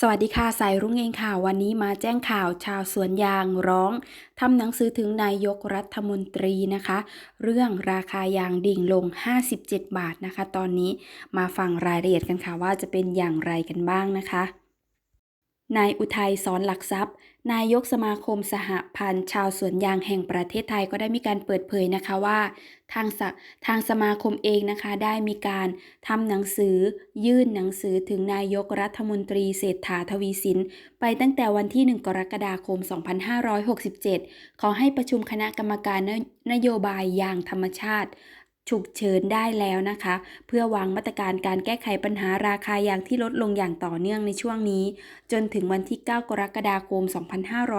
สวัสดีค่ะสายรุ้งเองค่ะ วันนี้มาแจ้งข่าวชาวสวนยางร้องทำหนังสือถึงนายกรัฐมนตรีนะคะ เรื่องราคายางดิ่งลง 57 บาทนะคะ ตอนนี้มาฟังรายละเอียดกันค่ะว่าจะเป็นอย่างไรกันบ้างนะคะ นายอุทัยสอนหลักทรัพย์ นายกสมาคมสหพันธ์ ชาวสวนยางแห่งประเทศไทยก็ได้มีการเปิดเผยนะคะว่า ทางสทางสมาคมเองนะคะ ได้มีการทำหนังสือ ยื่นหนังสือถึงนายกรัฐมนตรีเศรษฐาทวีสิน ไปตั้งแต่วันที่ 1 กรกฎาคม 2567 ขอให้ประชุมคณะกรรมการนนโยบายยางธรรมชาติ ฉุกเฉินได้แล้วนะคะ เพื่อวางมาตรการการแก้ไขปัญหาราคายางที่ลดลงอย่างต่อเนื่องในช่วงนี้ จนถึงวันที่ 9 กรกฎาคม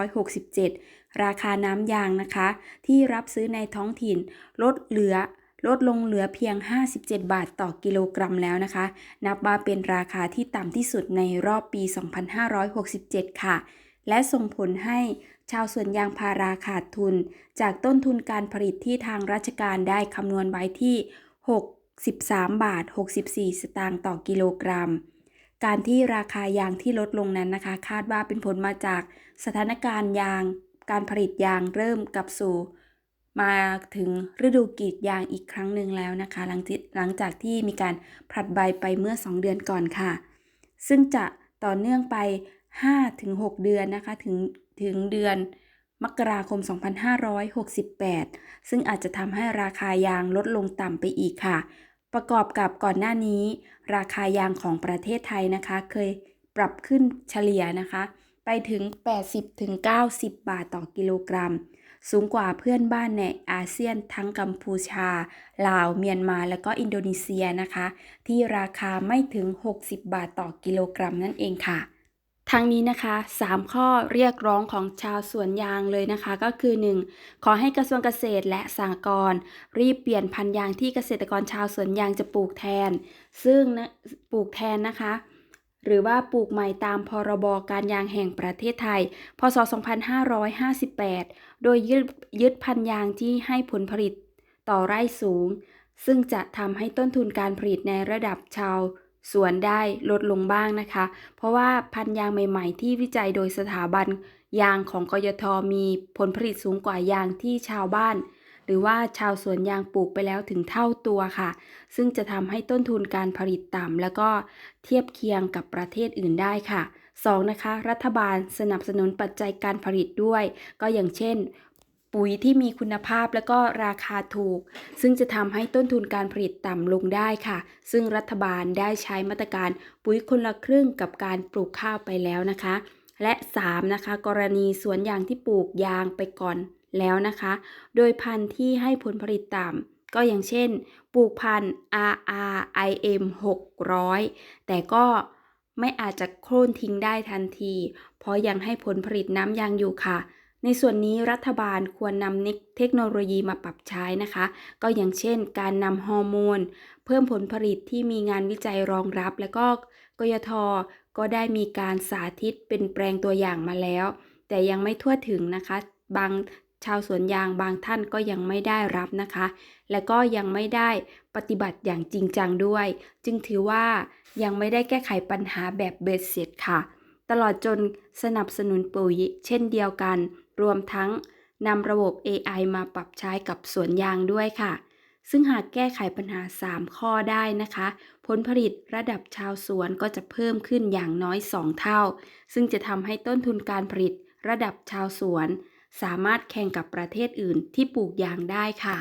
2567 ราคาน้ำยางนะคะ ที่รับซื้อในท้องถิ่นลดเหลือลดลงเหลือเพียง 57 บาทต่อกิโลกรัมแล้วนะคะ นับว่าเป็นราคาที่ต่ำที่สุดในรอบปี 2567 ค่ะ และส่งผลให้ชาวสวนยางพาราขาดทุน จากต้นทุนการผลิตที่ทางราชการได้คำนวณไว้ที่ 63 บาท 64 สตางค์ต่อกิโลกรัม การที่ราคายางที่ลดลงนั้นนะคะ คาดว่าเป็นผลมาจากสถานการณ์ยาง การผลิตยางเริ่มกลับสู่ มาถึงฤดูกรีดยางอีกครั้งหนึ่งแล้วนะคะ หลังที่หลังจากที่มีการผลัดใบไปเมื่อ 2 เดือนก่อนค่ะ ซึ่งจะต่อเนื่องไป 5-6 เดือนนะคะถึงถึงเดือนมกราคม 2568 ซึ่งอาจจะทำให้ราคายางลดลงต่ำไปอีกค่ะ ประกอบกับก่อนหน้านี้ ราคายางของประเทศไทยนะคะ เคยปรับขึ้นเฉลี่ยนะคะ ไปถึง 80-90 บาทต่อกิโลกรัม สูงกว่าเพื่อนบ้านในอาเซียนทั้งกัมพูชา ลาว เมียนมา และก็อินโดนีเซียนะคะ ที่ราคาไม่ถึง 60 บาทต่อกิโลกรัมนั่นเองค่ะ ทั้งนี้นะคะ 3 ข้อเรียกร้องของชาวสวนยางเลยนะคะ ก็คือ 1. ขอให้กระทรวงเกษตรและสหกรณ์รีบเปลี่ยนพันยางที่เกษตรกรชาวสวนยางจะปลูกแทน ซึ่งนะปลูกแทนนะคะ หรือว่าปลูกใหม่ตามพรบการยางแห่งประเทศไทย พศ 2558 โดยยึดยึดพันยางที่ให้ผลผลิตต่อไร่สูง ซึ่งจะทำให้ต้นทุนการผลิตในระดับชาว สวนได้ลดลงบ้างนะคะ เพราะว่าพันยางใหม่ๆ ที่วิจัยโดยสถาบันยางของกยทมีผลผลิตสูงกว่ายางที่ชาวบ้าน หรือว่าชาวสวนยางปลูกไปแล้วถึงเท่าตัวค่ะ ซึ่งจะทำให้ต้นทุนการผลิตต่ำแล้วก็เทียบเคียงกับประเทศอื่นได้ค่ะ 2. นะคะ รัฐบาลสนับสนุนปัจจัยการผลิตด้วย ก็อย่างเช่น ปุ๋ยที่มีคุณภาพและก็ราคาถูก ซึ่งจะทำให้ต้นทุนการผลิตต่ำลงได้ค่ะ ซึ่งรัฐบาลได้ใช้มาตรการปุ๋ยคนละครึ่งกับการปลูกข้าวไปแล้วนะคะ และ 3. นะคะ กรณีสวนยางที่ปลูกยางไปก่อนแล้วนะคะ โดยพันธุ์ที่ให้ผลผลิตต่ำก็อย่างเช่น ปลูกพันธุ์ RRIM 600 แต่ก็ไม่อาจจะโค่นทิ้งได้ทันที เพราะยังให้ผลผลิตน้ำยางอยู่ค่ะ ในส่วนนี้รัฐบาลควรนำเทคโนโลยีมาปรับใช้นะคะ ก็อย่างเช่น การนำฮอร์โมน เพิ่มผลผลิตที่มีงานวิจัยรองรับ และก็กยทก็ได้มีการสาธิตเป็นแปลงตัวอย่างมาแล้ว แต่ยังไม่ทั่วถึงนะคะ บางชาวสวนยางบางท่านก็ยังไม่ได้รับนะคะ และก็ยังไม่ได้ปฏิบัติอย่างจริงจังด้วย จึงถือว่ายังไม่ได้แก้ไขปัญหาแบบเบ็ดเสร็จค่ะ ตลอดจนสนับสนุนปุ๋ยเช่นเดียวกัน รวมทั้งนำระบบ AI มาปรับใช้กับสวนยางด้วยค่ะ ซึ่งหากแก้ไขปัญหา 3 ข้อได้นะคะ ผลผลิตระดับชาวสวนก็จะเพิ่มขึ้นอย่างน้อย 2 เท่า ซึ่งจะทำให้ต้นทุนการผลิตระดับชาวสวน สามารถแข่งกับประเทศอื่นที่ปลูกยางได้ค่ะ